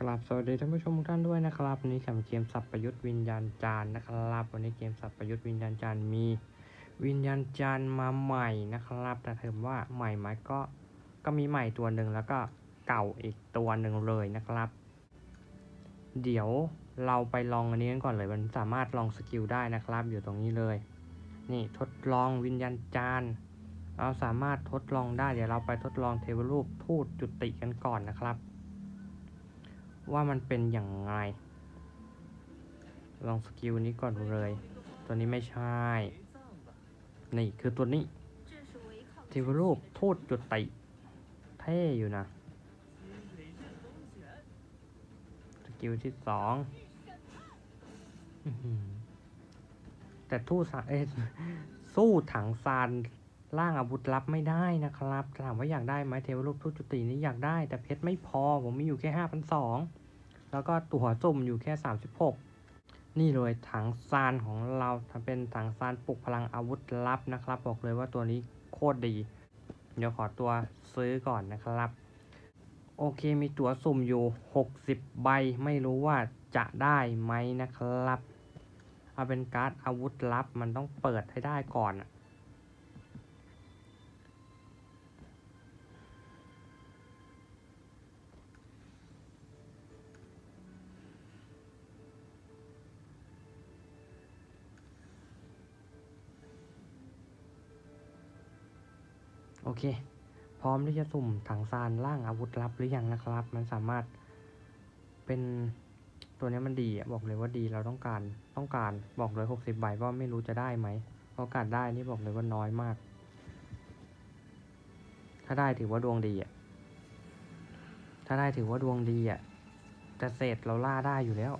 กราบสวัสดีท่านผู้ชมทุกท่านด้วยนะครับวันนี้กับเกมสับประยุทธ์วิญญาณจารย์นะครับวันนี้เกมสับประยุทธ์วิญญาณจารย์มี วิญญาณจารย์มาใหม่นะครับแต่ถือว่าใหม่ไหมก็ก็มีใหม่ตัวหนึ่งแล้วก็เก่าอีกตัวหนึ่งเลยนะครับ เดี๋ยวเราไปลองอันนี้กันก่อนเลยมันสามารถลองสกิลได้นะครับ อยู่ตรงนี้เลย นี่ทดลองวิญญาณจารย์เราสามารถทดลองได้เดี๋ยวเราไปทดลองเทวรูปทูตจุติกันก่อนนะครับ ว่ามันเป็นอย่างไร ลองสกิลนี้ก่อนเลย ตัวนี้ไม่ใช่ นี่คือตัวนี้เทวรูปทูตจุดติเท่อยู่นะ สกิลที่สองแต่ทูตสาเอ้ยสู้ถังซานล่างอาวุธลับไม่ได้นะครับ ถามว่าอยากได้ไหมเทวรูปทูตจุตินี้อยากได้ แต่เพชรไม่พอ ผมมีอยู่แค่ห้าพันสอง แล้วก็ตัวสุ่มอยู่แค่สามสิบหกนี่เลยถังซานของเราทำเป็นถังซานปลุกพลังอาวุธลับนะครับ บอกเลยว่าตัวนี้โคตรดี เดี๋ยวขอตัวซื้อก่อนนะครับ โอเคมีตัวสุ่มอยู่ 60 ใบไม่รู้ว่าจะได้ไหมนะครับ เอาเป็นการ์ดอาวุธลับมันต้องเปิดให้ได้ก่อนอะ โอเค พร้อมที่จะสุ่มถังซานล่างอาวุธลับหรือยังนะครับ มันสามารถเป็นตัวนี้มันดีอะบอกเลยว่าดีเราต้องการต้องการบอกเลยหกสิบใบว่าไม่รู้จะได้ไหมโอกาสได้นี่บอกเลยว่าน้อยมาก ถ้าได้ถือว่าดวงดีอะถ้าได้ถือว่าดวงดีอะแต่เศษเราล่าได้อยู่แล้ว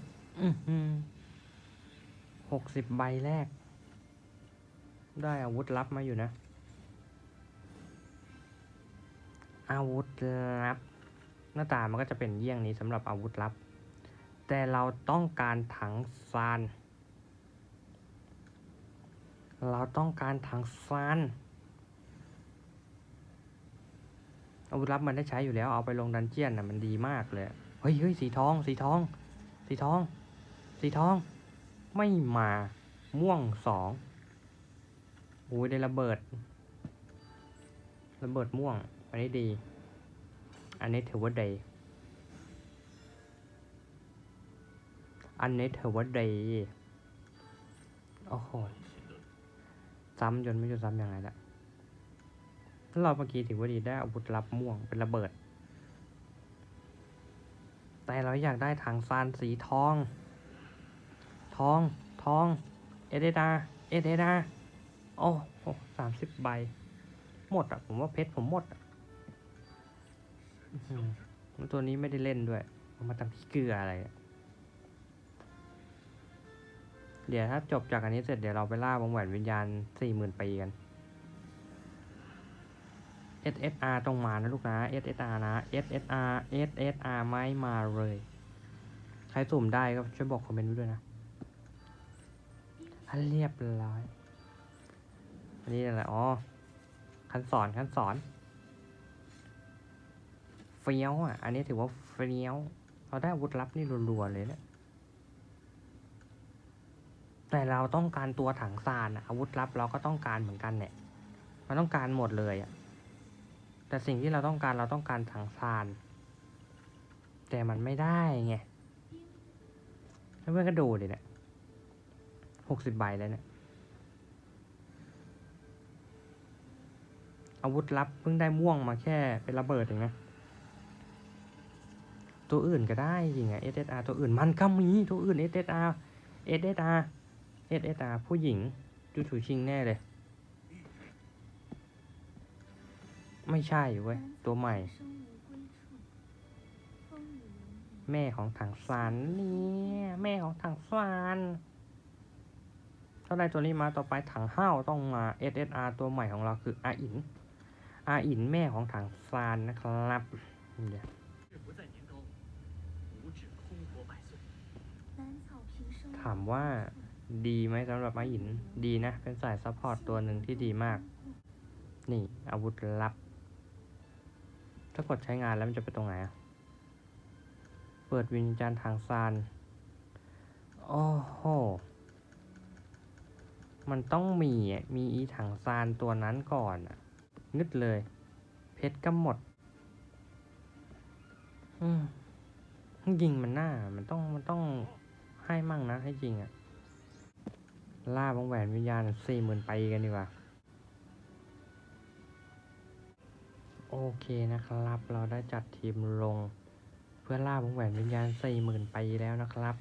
หกสิบใบแรก ได้อาวุธลับมาอยู่นะ อาวุธลับ หน้าตามันก็จะเป็นเยี่ยงนี้สำหรับอาวุธลับ แต่เราต้องการถังซาน เราต้องการถังซานอาวุธลับมันได้ใช้อยู่แล้วเอาไปลงดันเจียนนะมันดีมากเลยเฮ้ยเฮ้ยสีทอง สีทอง สีทอง สีทอง ไม่มาม่วงสองโอ้ยได้ระเบิด ระเบิดม่วง อันนี้ดี อันนี้ถือว่าดี อันนี้ถือว่าดี โอ้โห ซ้ำจนไม่รู้จะซ้ำยังไงละแล้วเราเมื่อกี้ถือว่าดีได้อาวุธลับม่วงเป็นระเบิด แต่เราอยากได้ถังซานสีทอง ทอง ทอง เอเดดา เอเดดา โอ้โหสามสิบใบ หมดอะ ผมว่าเพชรผมหมดอะ ตัวนี้ไม่ได้เล่นด้วยเอามาทำขี้เกลืออะไร เดี๋ยวถ้าจบจากอันนี้เสร็จเดี๋ยวเราไปล่าวงแหวนวิญญาณสี่หมื่นปีกัน SSR ต้องมานะลูกนะ SSR นะ SSR SSR ไม่มาเลย ใครสุ่มได้ก็ช่วยบอกคอมเมนต์ด้วยนะอันเรียบร้อย อันนี้อะไร อ๋อ ขั้นสอนขั้นสอน เฟี้ยวอะ อันนี้ถือว่าเฟี้ยว เราได้อาวุธลับนี่รัวๆเลยเนะี่ย แต่เราต้องการตัวถังซานอะอาวุธลับเราก็ต้องการเหมือนกันเนี่ย มันต้องการหมดเลยอะแต่สิ่งที่เราต้องการเราต้องการถังซาน แต่มันไม่ได้ไงแล้วเพื่อนก็ดูดิเนี่ยหกสิบใบเลยเนี่ยอาวุธลับเพิ่งได้ม่วงมาแค่เป็นระเบิดเองนะ ตัวอื่นก็ได้จริงอะ SSR ตัวอื่นมันก็มีตัวอื่น SSR SSR SSR ผู้หญิงจูชูชิงแน่เลย ไม่ใช่เว้ย ตัวใหม่ แม่ของถังซานนี่แม่ของถังซานถ้าได้ตัวนี้มาต่อไปถังห้าวต้องมา SSR ตัวใหม่ของเราคืออาอินอาอินแม่ของถังซานนะครับเดี๋ยว ถามว่าดีไหมสำหรับอาอินดีนะ เป็นสายซัพพอร์ตตัวหนึ่งที่ดีมาก นี่อาวุธลับ ถ้ากดใช้งานแล้วมันจะไปตรงไหนอะเปิดวิญญาณทางซานโอ้โห มันต้องมีมีอีถังซานตัวนั้นก่อนอะนึดเลย เพชรก็หมด อืมยิงมันหน้า มันต้องมันต้อง ให้มั่งนะ ให้จริงอะล่าวงแหวนวิญญาณสี่หมื่นไปกันดีกว่า โอเคนะครับ เราได้จัดทีมลง เพื่อล่าวงแหวนวิญญาณสี่หมื่นไปแล้วนะครับ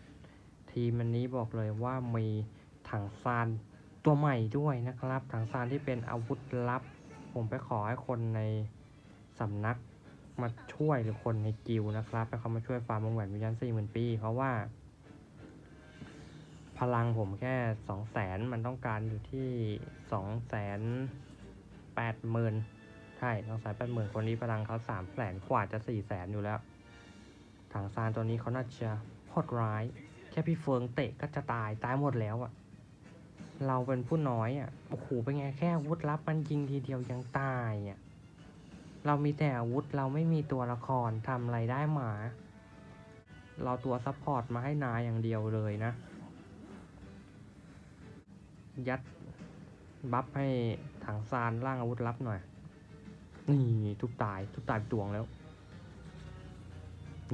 ทีมอันนี้บอกเลยว่ามีถังซานตัวใหม่ด้วยนะครับ ถังซานที่เป็นอาวุธลับ ผมไปขอให้คนในสำนักมาช่วยหรือคนในกิลด์นะครับให้เขามาช่วยฟาร์มวงแหวนวิญญาณสี่หมื่นปี เพราะว่า พลังผมแค่สองแสนมันต้องการอยู่ที่สองแสนแปดหมื่นใช่สองแสนแปดหมื่นคนนี้พลังเขาสามแสนกว่าจะสี่แสนอยู่แล้ว ถังซานตัวนี้เขาน่าจะโหดร้าย แค่พี่เฟิงเตะก็จะตายตายหมดแล้วอะเราเป็นผู้น้อยอะโอ้โหเป็นไงแค่อวุธลับมันยิงทีเดียวยังตายอะเรามีแต่อาวุธเราไม่มีตัวละครทำอะไรได้หมา เราตัวซัพพอร์ตมาให้นายอย่างเดียวเลยนะ ยัดบัฟให้ถังซานร่างอาวุธลับหน่อย นี่ทุบตายทุบตายตวงแล้ว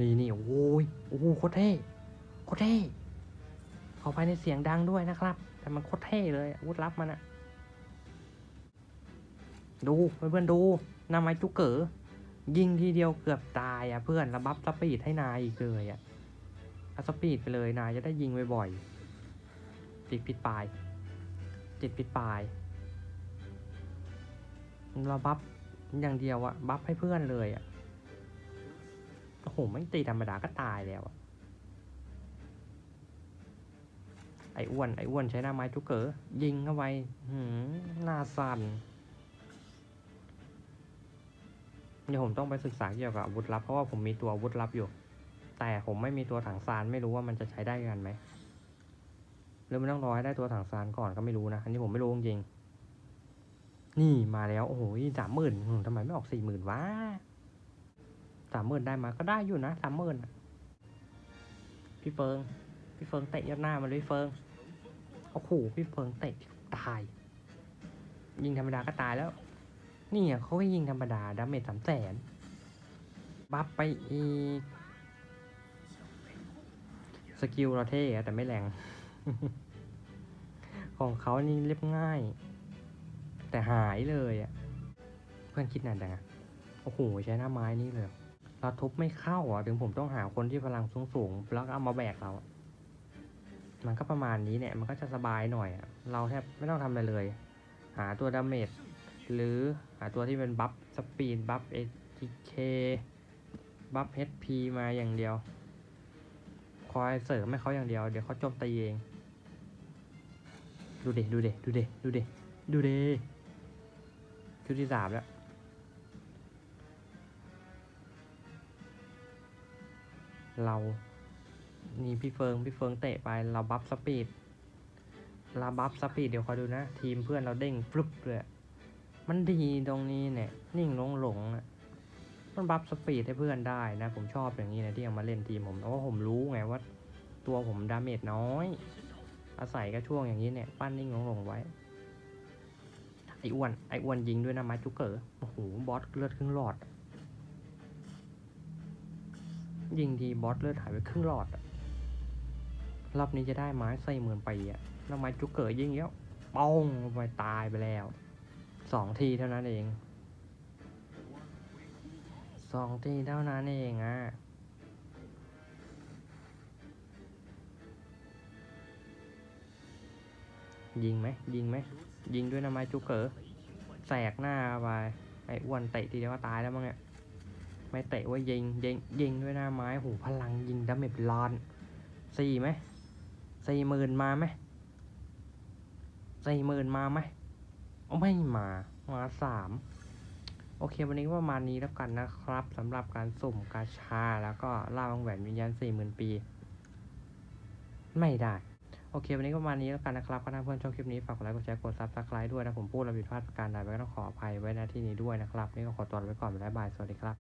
นี่นี่โอ้ยโอ้โหโคตรเท่โคตรเท่ขอไปในเสียงดังด้วยนะครับ แต่มันโคตรเท่เลยอาวุธลับมันอะดูเพื่อนๆดูนาไม้จุกเก๋อยิงทีเดียวเกือบตายอะเพื่อนระบัฟสปีดให้นายอีกเลยอะเอาสปีดไปเลยนายจะได้ยิงบ่อยๆติดพิษปลาย ติดพิษปลาย เราบัฟอย่างเดียวอะบัฟให้เพื่อนเลยอะโอ้โหไม่ตีธรรมดาก็ตายแล้วอะไอ้อ้วน ไอ้อ้วนใช้หน้าไม้จุกเก๋อยิงเข้าไปหืมหน้าสั่นเดี๋ยวผมต้องไปศึกษาเกี่ยวกับอาวุธลับ เพราะว่าผมมีตัวอาวุธลับอยู่ แต่ผมไม่มีตัวถังซานไม่รู้ว่ามันจะใช้ได้กันไหม หรือมันต้องรอให้ได้ตัวถังซานก่อนก็ไม่รู้นะ อันนี้ผมไม่รู้จริงนี่มาแล้ว โอ้โหสามหมื่นทำไมไม่ออกสี่หมื่นวะสามหมื่นได้มาก็ได้อยู่นะสามหมื่นพี่เฟิง พี่เฟิงเตะยัดหน้ามันเลยเฟิงโอ้โหพี่เฟิงเตะตาย ยิงธรรมดาก็ตายแล้ว นี่เขาก็ยิงธรรมดาดาเมจสามแสนบัฟไปอีก สกิลเราเท่อะแต่ไม่แรง ของเขานี่เรียบง่าย แต่หายเลยอะเพื่อนคิดนานจังอะโอ้โหใช้หน้าไม้นี่เลย เราทุบไม่เข้าอะ ถึงผมต้องหาคนที่พลังสูงสูงๆแล้วก็เอามาแบกเราอะมันก็ประมาณนี้เนี่ย มันก็จะสบายหน่อยอะเราแทบไม่ต้องทำอะไรเลย หาตัวดาเมจหรือหาตัวที่เป็นบัฟสปีดบัฟเอเคบัฟเฮดพีมาอย่างเดียว คอยเสริมให้เขาอย่างเดียว เดี๋ยวเขาจมตีเอง ดูเดดูเดดูเดดูเดดูเดชุดที่สามแล้วเรา นี่พี่เฟิง พี่เฟิงเตะไป เราบัฟสปีดเราบัฟสปีดเดี๋ยวคอยดูนะ ทีมเพื่อนเราเด้งฟลุปเลยมันดีตรงนี้เนี่ย นิ่งลงหลงๆอะมันบัฟสปีดให้เพื่อนได้นะ ผมชอบอย่างนี้นะที่เอามาเล่นทีมผมเพราะว่าผมรู้ไงว่า ตัวผมดาเมจน้อย อาศัยก็ช่วงอย่างนี้เนี่ยปั้นนิ่งลงลงๆไว้ ไอ้อ้วนไอ้อ้วนยิงด้วยนะไม้จุกเกอร์โอ้โหบอสเลือดครึ่งหลอด ยิงทีบอสเลือดหายไปครึ่งหลอดรอบนี้จะได้ไม้ใส่หมื่นไปอะแล้วไม้จุกเกอร์ยิงแล้วป้องไปตายไปแล้วสองทีเท่านั้นเองสองทีเท่านั้นเองอะ ยิงไหมยิงไหมยิงด้วยนะไม้จุกเกอร์แสกหน้าไปไอ้อ้วนเตะทีเดียวก็ตายแล้วมั้งเนี่ยไม่เตะว่ายิงยิงยิงด้วยหน้าไม้โหพลังยิงดาเมจล้านสี่ไหมสี่หมื่นมาไหมสี่หมื่นมาไหมไม่มามาสามโอเค วันนี้ประมาณนี้แล้วกันนะครับสำหรับการสุ่มกาชาแล้วก็ล่าวังแหวนวิญญาณสี่หมื่นปี ไม่ได้ โอเค วันนี้ก็ประมาณนี้แล้วกันนะครับก็ถ้าเพื่อนชอบคลิปนี้ฝากกดไลค์กดแชร์กดซับสไครต์ด้วยนะผมพูดเราผิดพลาดประการใดไปก็ต้องขออภัยไว้ณที่นี้ด้วยนะครับ นี่ก็ขอตัวไปก่อนบ๊ายบายสวัสดีครับ